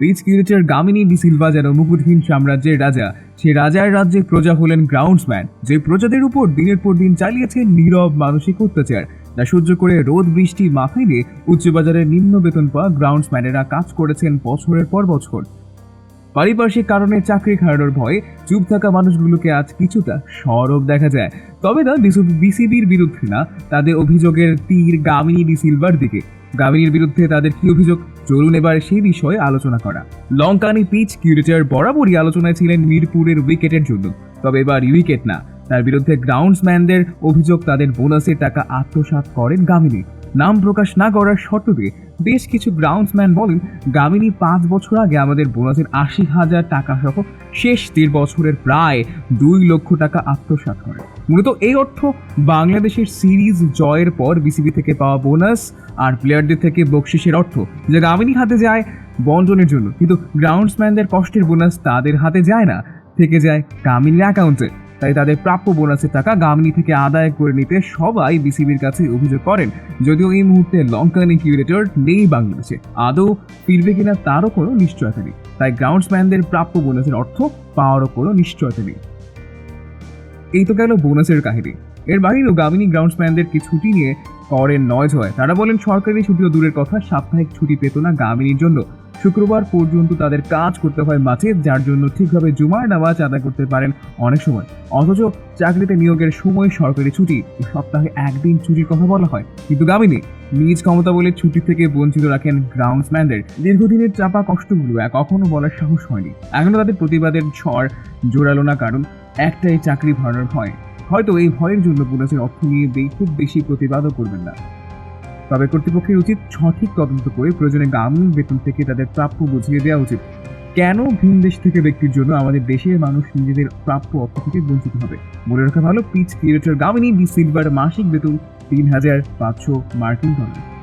Pitch curator Gamini D Silva যেন মুকুটহীন সাম্রাজ্যের রাজা, সে রাজার রাজ্যে প্রজা হলেন গ্রাউন্ডসম্যান যে প্রজাদের উপর দিনের পর দিন চালিয়েছে নীরব মানসিক অত্যাচার। যা সহ্য করে রোদ বৃষ্টি মাথায় নিয়ে উচ্চবাজারের নিম্ন বেতন পাওয়া গ্রাউন্ডসম্যানেরা কাজ করেছেন বছরের পর বছর। পারিপার্শ্বিক কারণে চাকরি হারানোর ভয়ে চুপ থাকা মানুষগুলোকে আজ কিছুটা সরব দেখা যায়। তবে না বিসিবির বিরুদ্ধে না, তাদের অভিযোগের তীর গামিনী ডি সিলভার দিকে। গামিনীর বিরুদ্ধে তাদের কি অভিযোগ? চলুন এবার সেই বিষয়ে আলোচনা করা। লঙ্কানি পিচ কিউরেটার বরাবরই আলোচনায় ছিলেন মিরপুরের উইকেটের জন্য। তবে এবার উইকেট না। তার বিরুদ্ধে গ্রাউন্ডসম্যানদের অভিযোগ, তাদের বোনাসের টাকা আত্মসাত করেন গামিনী। নাম প্রকাশ না করার শর্ত বেশ কিছু গ্রাউন্ডসম্যান বলেন, গামিনী পাঁচ বছর আগে আমাদের বোনাসের আশি হাজার টাকা সহ শেষ তিন বছরের প্রায় দুই লক্ষ টাকা আত্মসাৎ করে। মূলত এই অর্থ বাংলাদেশের সিরিজ জয়ের পর বিসিবি থেকে পাওয়া বোনাস আর প্লেয়ারদের থেকে বকশিসের অর্থ যা গামিনী হাতে যায় বন্টনের জন্য। কিন্তু গ্রাউন্ডসম্যানদের কষ্টের বোনাস তাদের হাতে যায় না, থেকে যায় গামিনীর অ্যাকাউন্টে তাই তাদের প্রাপ্য বোনাসের টাকা গামিনী থেকে আদায় করে নিতে সবাই বিসিবির কাছে অভিযোগ করেন। যদিও এই মুহূর্তে লঙ্কানি কিউরেটর নেই বাংলাদেশে। আদৌ ফিরবে কিনা তারও কোনো নিশ্চয়তা নেই। তাই গ্রাউন্ডসম্যানদের প্রাপ্য বোনাসের অর্থ পাওয়ারও কোনো নিশ্চয়তা নেই। এই তো গেল বোনাসের কাহিনী। এর বাইরেও গামিনী গ্রাউন্ডসম্যানদের ছুটি নিয়ে করেন নয় হয় তারা বলেন, সরকারি ছুটিও দূরের কথা, সাপ্তাহিক ছুটি পেত না গামিনীর জন্য। শুক্রবার পর্যন্ত তাদের কাজ করতে হয় মাঠে, যার জন্য ঠিকভাবে জুমার নামাজ আদায় করতে পারেন অনেক সময়। অথচ চাকরিতে নিয়োগের সময় সরকারি ছুটি সপ্তাহে একদিন ছুটির কথা বলা হয়। কিন্তু গামিনী, নিজ ক্ষমতা বলে ছুটি থেকে বঞ্চিত রাখেন গ্রাউন্ডসম্যানদের দীর্ঘদিনের চাপা কষ্টগুলো কখনো বলার সাহস হয়নি। এখনও তাদের প্রতিবাদের ঝড় জোরালো না, কারণ একটাই চাকরি ভাড়ার ভয়। হয়তো এই ভয়ের জন্য বোনাসের অর্থ নিয়ে খুব বেশি প্রতিবাদও করবেন না। তবে কর্তৃপক্ষের উচিত সঠিক তদন্ত করে প্রয়োজনে গ্রামীণ বেতন থেকে তাদের প্রাপ্য বুঝিয়ে দেওয়া উচিত। কেন ভিন দেশ থেকে ব্যক্তির জন্য আমাদের দেশের মানুষ নিজেদের প্রাপ্য অর্থ থেকে বঞ্চিত হবে? মনে রাখা ভালো, পিচ থিয়েটার গামিনী বি সিলভার মাসিক বেতন তিন হাজার পাঁচশো মার্কিন ডলার।